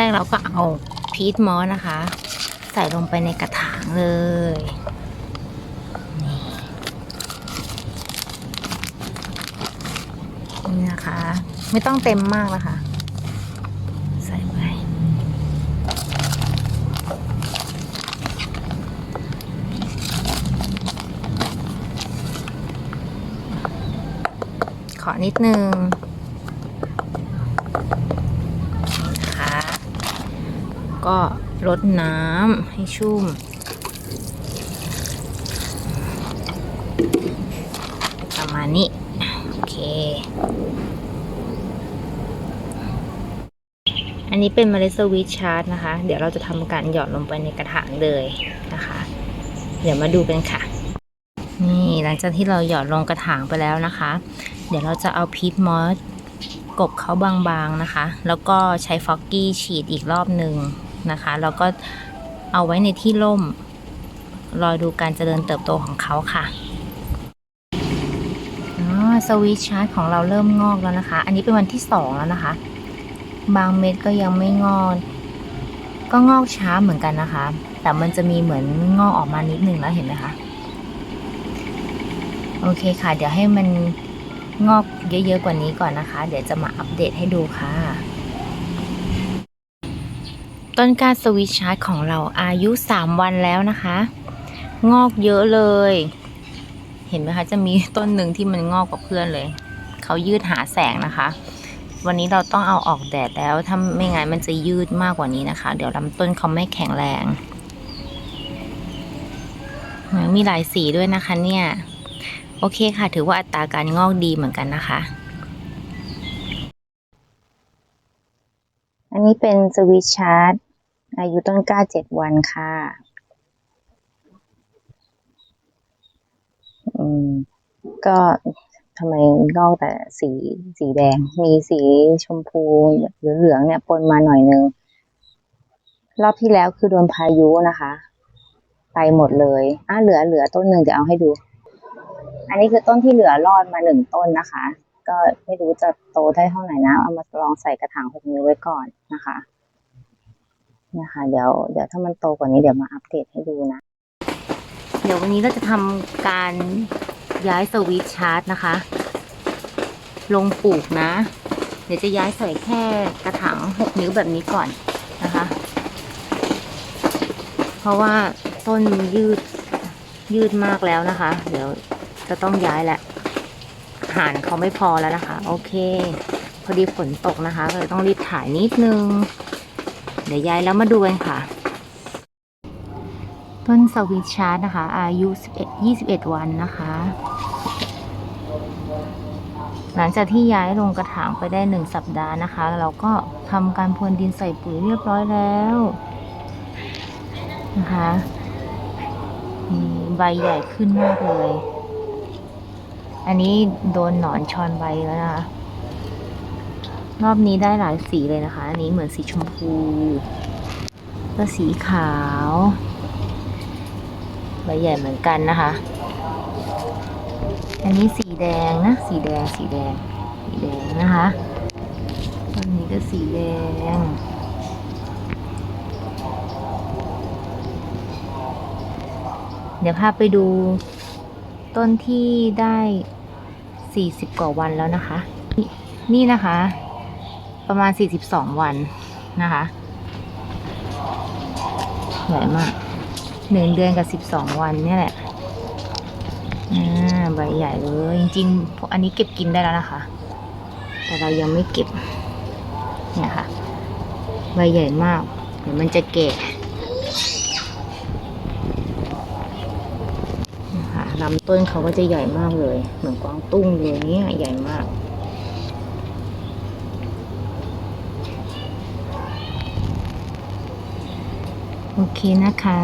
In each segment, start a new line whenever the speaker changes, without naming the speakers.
แรกเราก็เอาพีทมอสนะคะ ใส่ลงไปในกระถางเลยนี่นะคะ ไม่ต้องเต็มมากนะคะ ใส่ไป ขอนิดนึงนะคะ ก็รดน้ำให้ชุ่ม ประมาณนี้ โอเค อันนี้เป็นเมล็ดสวิตชาร์ตนะคะ เดี๋ยวเราจะทำการหยอดลงไปในกระถางเลยนะคะ เดี๋ยวมาดูกันค่ะ นี่หลังจากที่เราหยอดลงกระถางไปแล้วนะคะ เดี๋ยวเราจะเอาพีทมอสกบเขาบางๆนะคะ แล้วก็ใช้ฟอกกี้ฉีดอีกรอบหนึ่ง นะคะ แล้วก็เอาไว้ในที่ร่ม รอดูการเจริญเติบโตของเขาค่ะสวิตชาร์ตของเราเริ่มงอกแล้วนะคะ อันนี้เป็นวันที่สองแล้วนะคะ บางเม็ดก็ยังไม่งอก ก็งอกช้าเหมือนกันนะคะ แต่มันจะมีเหมือนงอกออกมานิดนึงแล้วเห็นไหมคะ โอเคค่ะ เดี๋ยวให้มันงอกเยอะๆกว่านี้ก่อนนะคะ เดี๋ยวจะมาอัปเดตให้ดูค่ะ ต้นกล้าสวิตชาร์ตของเราอายุ 3 วันแล้วนะคะ งอกเยอะเลย เห็นไหมคะจะมีต้นหนึ่งที่มันงอกกว่าเพื่อนเลย เขายืดหาแสงนะคะ วันนี้เราต้องเอาออกแดดแล้วถ้าไม่งั้นมันจะยืดมากกว่านี้นะคะ เดี๋ยวลำต้นเขาไม่แข็งแรง มีหลายสีด้วยนะคะเนี่ย โอเคค่ะ ถือว่าอัตราการงอกดีเหมือนกันนะคะอันนี้เป็นสวิตชาร์ต อายุต้นกล้าเจ็ดวันค่ะ อืม ก็ทำไมงอกแต่สีสีแดง มีสีชมพูหรือเหลืองเนี่ยปนมาหน่อยนึง รอบที่แล้วคือโดนพายุนะคะ ไปหมดเลยอะเหลือเหลือต้นหนึ่งเดี๋ยวเอาให้ดู อันนี้คือต้นที่เหลือรอดมาหนึ่งต้นนะคะ ก็ไม่รู้จะโตได้เท่าไหร่นะ เอามาลองใส่กระถางหกนิ้วไว้ก่อนนะคะ เนี่ยค่ะเดี๋ยวเดี๋ยวถ้ามันโตกว่านี้เดี๋ยวมาอัปเดตให้ดูนะ เดี๋ยววันนี้เราจะทำการย้ายสวิตช์ชาร์จนะคะ ลงปลูกนะ เดี๋ยวจะย้ายใส่แค่กระถางหกนิ้วแบบนี้ก่อนนะคะ เพราะว่าต้นยืดยืดมากแล้วนะคะ เดี๋ยวจะต้องย้ายแหละหานเขาไม่พอแล้วนะคะ โอเค พอดีฝนตกนะคะ ก็เลยต้องรีบถ่ายนิดนึง เดี๋ยวย้ายแล้วมาดูกันค่ะ ต้นสวิชาร์ตนะคะ อายุ 11 21 วันนะคะ หลังจากที่ย้ายลงกระถางไปได้หนึ่งสัปดาห์นะคะ เราก็ทำการพรวนดินใส่ปุ๋ยเรียบร้อยแล้วนะคะมีใบใหญ่ขึ้นมากเลย อันนี้โดนหนอนชอนใบแล้วนะคะ รอบนี้ได้หลายสีเลยนะคะ อันนี้เหมือนสีชมพูก็สีขาวใบใหญ่เหมือนกันนะคะ อันนี้สีแดงนะ สีแดง สีแดง สีแดงนะคะต้นนี้ก็สีแดง เดี๋ยวพาไปดูต้นที่ได้สี่สิบกว่าวันแล้วนะคะ นี่นี่นะคะ ประมาณสี่สิบสองวันนะคะ ใหญ่มากหนึ่งเดือนกับสิบสองวันเนี่ยแหละอ่าใบใหญ่เลยจริงๆอันนี้เก็บกินได้แล้วนะคะ แต่เรายังไม่เก็บ เนี่ยค่ะ ใบใหญ่มาก เดี๋ยวมันจะแก่นะคะลำต้นเขาก็จะใหญ่มากเลย เหมือนกวางตุ้งเลยเนี่ยใหญ่มาก โอเคนะคะ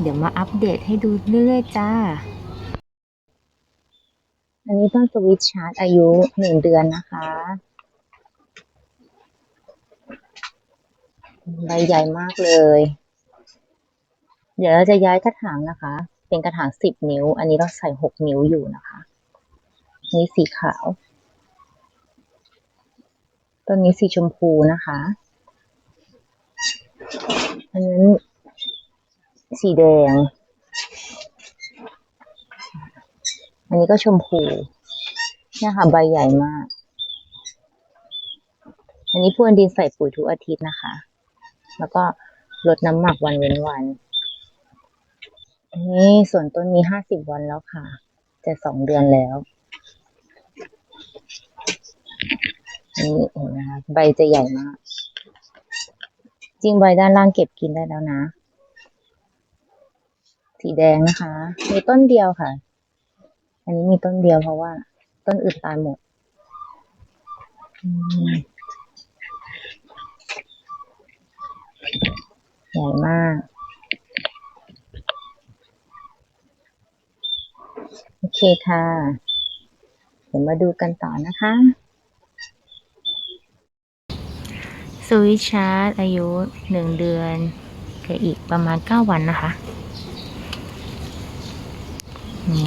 เดี๋ยวมาอัปเดตให้ดูเรื่อยๆจ้า อันนี้ต้นสวิตชาร์ตอายุหนึ่งเดือนนะคะ ใบใหญ่มากเลย เดี๋ยวเราจะย้ายกระถางนะคะ เป็นกระถางสิบนิ้ว อันนี้เราใส่หกนิ้วอยู่นะคะ นี่สีขาว ต้นนี้สีชมพูนะคะอันนั้น สีแดง อันนี้ก็ชมพูเนี่ยค่ะใบใหญ่มาก อันนี้พรวนดินใส่ปุ๋ยทุกอาทิตย์นะคะ แล้วก็ลดน้ำหมักวันเว้นวันนนี้ส่วนต้นนี้ห้าสิบวันแล้วค่ะ จะสองเดือนแล้วอันนี้เห็นนะคะใบจะใหญ่มาก จริงใบด้านล่างเก็บกินได้แล้วนะ สีแดงนะคะ มีต้นเดียวค่ะ อันนี้มีต้นเดียวเพราะว่า ต้นอื่นตายหมดมใหญ่มาก โอเคค่ะ เดี๋ยวมาดูกันต่อนะคะสวิชาร์จอายุหนึ่งเดือนกับอีกประมาณเก้าวันนะคะ ต้น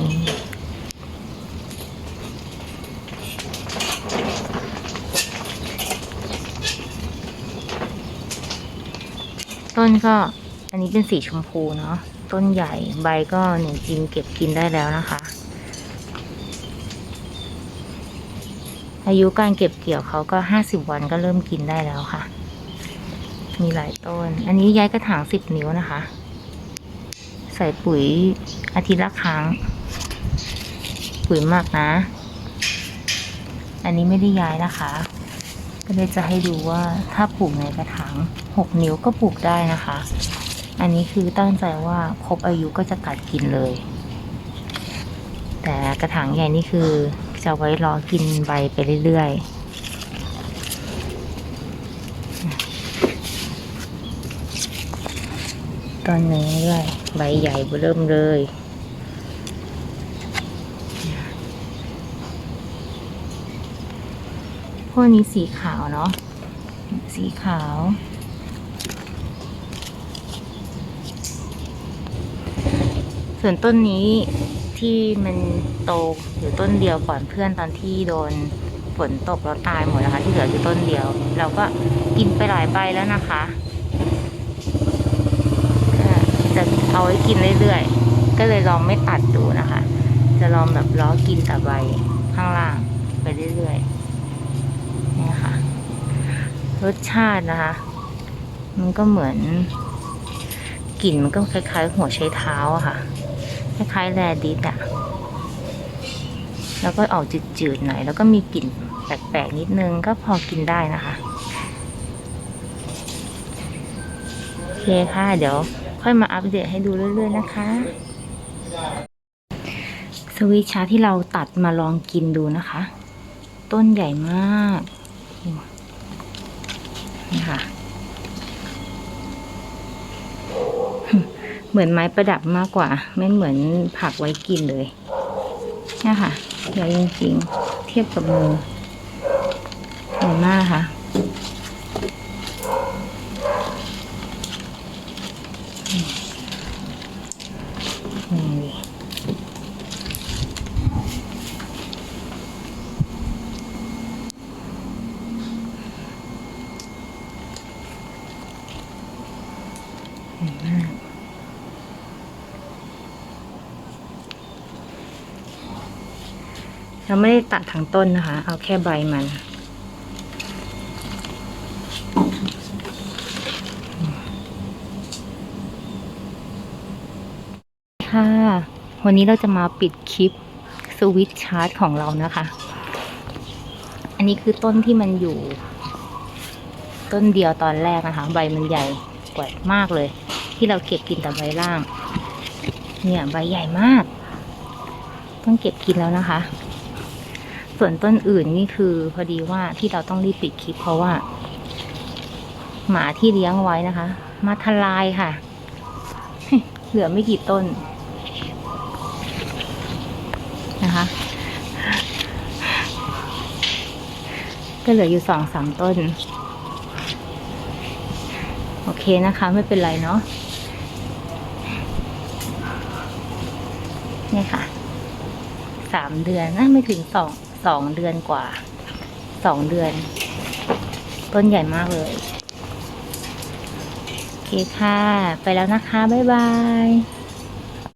ก็อันนี้เป็นสีชมพูเนาะต้นใหญ่ใบก็หนึ่งจิมเก็บกินได้แล้วนะคะ อายุการเก็บเกี่ยวเขาก็ห้าสิบวันก็เริ่มกินได้แล้วค่ะ มีหลายต้น อันนี้ย้ายกระถางสิบนิ้วนะคะ ส่ปุ๋ยอาทิตย์ละครั้ง ปุ๋ยหมักนะ อันนี้ไม่ได้ย้ายนะคะ ก็เลยจะให้ดูว่าถ้าปลูกในกระถางหกนิ้วก็ปลูกได้นะคะ อันนี้คือตั้งใจว่าครบอายุก็จะตัดกินเลย แต่กระถางใหญ่นี่คือจะไว้รอกินใบไปเรื่อยๆ ตอนนี้ด้วยใบใหญ่เริ่มเลย พวกนี้สีขาวเนาะ สีขาว ส่วนต้นนี้ที่มันโตอยู่ต้นเดียวก่อนเพื่อนตอนที่โดนฝนตกแล้วตายหมดนะคะ ที่เหลืออยู่ต้นเดียว เราก็กินไปหลายใบแล้วนะคะก็จะเอา ไว้กินเรื่อยๆ ก็เลยลองไม่ตัดดูนะคะ จะลองแบบล้อกินแต่ใบข้างล่างไปเรื่อยๆ นี่ค่ะ รสชาตินะคะ มันก็เหมือนกลิ่นมันก็คล้ายๆ หัวใช้เท้าอะค่ะ คล้ายๆแรดิสอะแล้วก็ออกจืดๆหน่อย แล้วก็มีกลิ่นแปลกๆนิดนึงก็พอกินได้นะคะ โอเคค่ะ เดี๋ยว ค่อยมาอัปเดตให้ดูเรื่อยๆนะคะ สวีชาที่เราตัดมาลองกินดูนะคะ ต้นใหญ่มากนี่ค่ะ เหมือนไม้ประดับมากกว่า ไม่เหมือนผักไว้กินเลยนี่ค่ะใหญ่จริงๆ เทียบกับมือใหญ่มากค่ะ เราไม่ได้ตัดทั้งต้นนะคะ เอาแค่ใบมันค่ะ วันนี้เราจะมาปิดคลิปสวิตช์ชาร์จของเรานะคะ อันนี้คือต้นที่มันอยู่ ต้นเดียวตอนแรกนะคะ ใบมันใหญ่กว่ามากเลย ที่เราเก็บกินแต่ใบล่าง เนี่ยใบใหญ่มาก ต้องเก็บกินแล้วนะคะ ส่วนต้นอื่นนี่คือพอดีว่าที่เราต้องรีบปิดคลิปเพราะว่า หมาที่เลี้ยงไว้นะคะ มาทลายค่ะ เหลือไม่กี่ต้นนะคะ ก็เหลืออยู่สองสามต้น โอเคนะคะ ไม่เป็นไรเนาะนี่ค่ะสามเดือนนะไม่ถึงสอง สองเดือนกว่า สองเดือน ต้นใหญ่มากเลย โอเคค่ะ ไปแล้วนะคะ บ๊ายบาย